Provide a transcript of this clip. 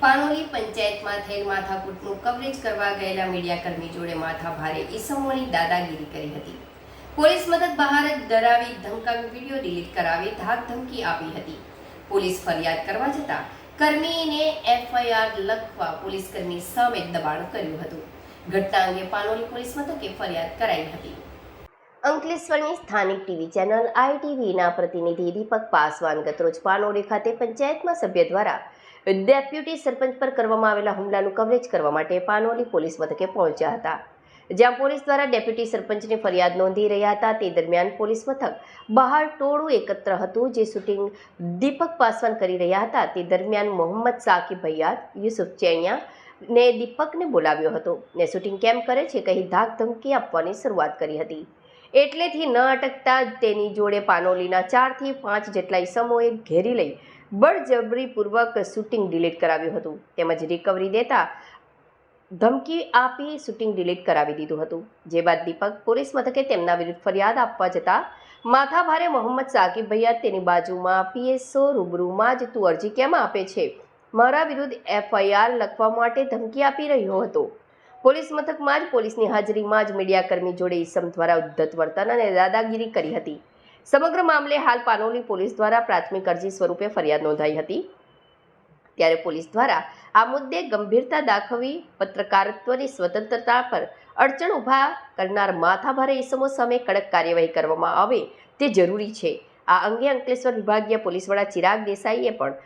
પાનોલી પંચાયતમાં થયેલ માથાકૂટનું કવરેજ કરવા ગયેલા મીડિયાકર્મી જોડે માથા ભારે ઈસમોની દાદાગીરી કરી હતી. પોલીસ મદદ બહાર જ ડરાવી ધમકાવી વીડિયો ડિલીટ કરાવી ધાક ધમકી આપી હતી. પોલીસ ફરિયાદ કરવા જતાં કર્મીને એફઆઈઆર લખવા પોલીસ કર્મી સામે દબાણ કર્યું હતું. ઘટના અંગે પાનોલી પોલીસ મથકે ફરિયાદ કરાઈ હતી. અંકલેશ્વરની સ્થાનિક ટીવી ચેનલ આઈટીવીના પ્રતિનિધિ દીપક પાસવાન ગતરોજ પાનોલી ખાતે પંચાયતમાં સભ્ય દ્વારા ડેપ્યુટી સરપંચ પર કરવામાં આવેલા હુમલાનું કવરેજ કરવા માટે પાનોલી પોલીસ મથકે પહોંચ્યા હતા. જ્યાં પોલીસ દ્વારા ડેપ્યુટી સરપંચની ફરિયાદ નોંધી રહ્યા હતા, તે દરમિયાન પોલીસ મથક બહાર ટોળું એકત્ર હતું, જે શૂટિંગ દીપક પાસવાન કરી રહ્યા હતા. તે દરમિયાન મોહમ્મદ સાકિબ ભૈયાત યુસુફ ચેણિયા ને દીપકને બોલાવ્યો હતો ને શૂટિંગ કેમ કરે છે કહી ધાક ધમકી આપવાની શરૂઆત કરી હતી. એટલેથી ન અટકતા તેની જોડે પાનોલીના ચારથી પાંચ જેટલા ઈસમોએ ઘેરી લઈ બળજબરીપૂર્વક શૂટિંગ ડિલીટ કરાવ્યું હતું. તેમજ રિકવરી દેતા ધમકી આપી શૂટિંગ ડિલીટ કરાવી દીધું હતું. જે બાદ દીપક પોલીસ મથકે તેમના વિરુદ્ધ ફરિયાદ આપવા જતા માથાભારે મોહમ્મદ સાકિબ ભૈયા તેની બાજુમાં પીએસઓ રૂબરૂમાં જ તું અરજી કેમ આપે છે? મારા વિરુદ્ધ એફઆઈઆર લખવા માટે ધમકી આપી રહ્યો હતો. પોલીસ મથકમાં જ પોલીસની હાજરીમાં જ મીડિયાકર્મી જોડે ઈસમ દ્વારા ઉદ્ધત વર્તન અને દાદાગીરી કરી હતી. સમગ્ર મામલે હાલ પાનોલી પોલીસ દ્વારા પ્રાથમિક અરજી સ્વરૂપે ફરિયાદ નોંધાઈ હતી. ત્યારે પોલીસ દ્વારા આ મુદ્દે ગંભીરતા દાખવી, પત્રકારત્વની સ્વતંત્રતા પર અડચણ ઊભા કરનાર માથાભારે ઈસમો સામે કડક કાર્યવાહી કરવામાં આવે તે જરૂરી છે. આ અંગે અંકલેશ્વર વિભાગીય પોલીસ વડા ચિરાગ દેસાઈએ પણ